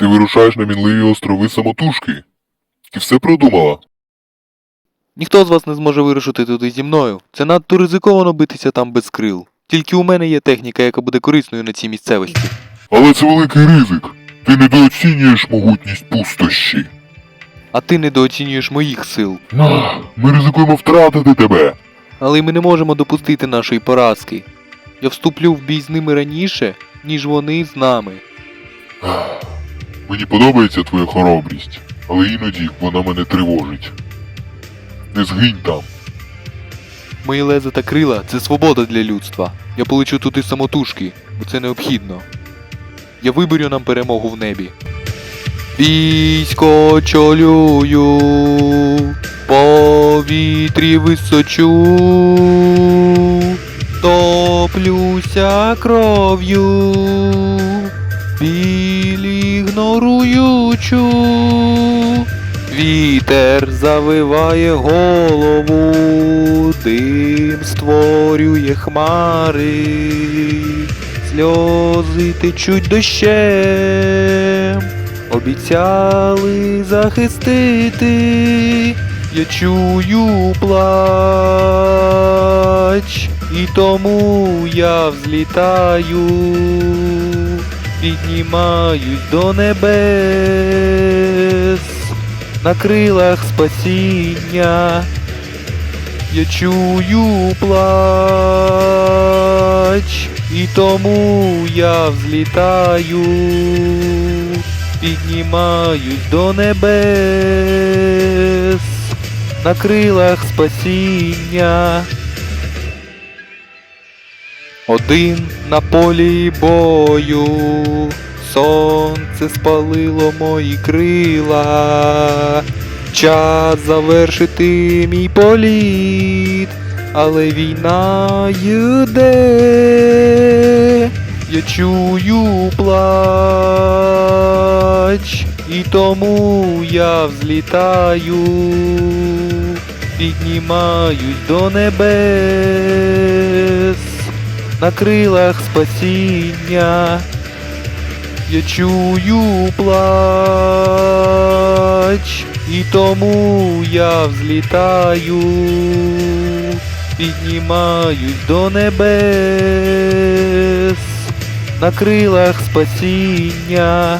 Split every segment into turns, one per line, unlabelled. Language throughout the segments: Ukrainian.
Ти вирушаєш на мінливі острови самотужки. Ти все продумала?
Ніхто з вас не зможе вирушити туди зі мною. Це надто ризиковано битися там без крил. Тільки у мене є техніка, яка буде корисною на цій місцевості.
Але це великий ризик. Ти недооцінюєш могутність пустощі.
А ти недооцінюєш моїх сил.
Ми ризикуємо втратити тебе.
Але ми не можемо допустити нашої поразки. Я вступлю в бій з ними раніше, ніж вони з нами.
Мені подобається твоя хоробрість, але іноді вона мене тривожить. Не згинь там.
Мої леза та крила це свобода для людства. Я полечу туди самотужки, бо це необхідно. Я виборю нам перемогу в небі. Військо чолюю, повітрі височу, топлюся кров'ю, ігноруючу. Вітер завиває голову, дим створює хмари, сльози течуть дощем, обіцяли захистити, я чую плач, і тому я взлітаю, піднімаюсь до небес на крилах спасіння. Я чую плач, і тому я взлітаю, піднімаюсь до небес на крилах спасіння. Один на полі бою, сонце спалило мої крила. Час завершити мій політ, але війна йде. Я чую плач, і тому я взлітаю, піднімаюсь до небес на крилах спасіння. Я чую плач, і тому я взлітаю, піднімаюсь до небес на крилах спасіння.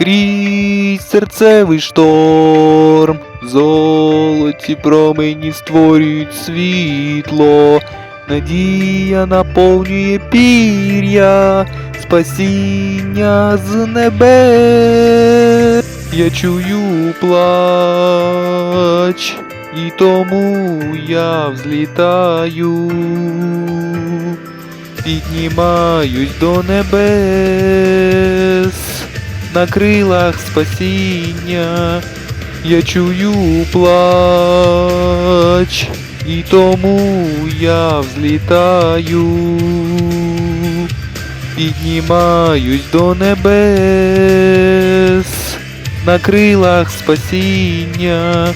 Крізь серцевий шторм, золоті промені створюють світло, надія наповнює пір'я, спасіння з небес. Я чую плач, і тому я взлітаю, піднімаюсь до небес на крилах спасіння. Я чую плач, і тому я взлітаю, піднімаюсь до небес на крилах спасіння.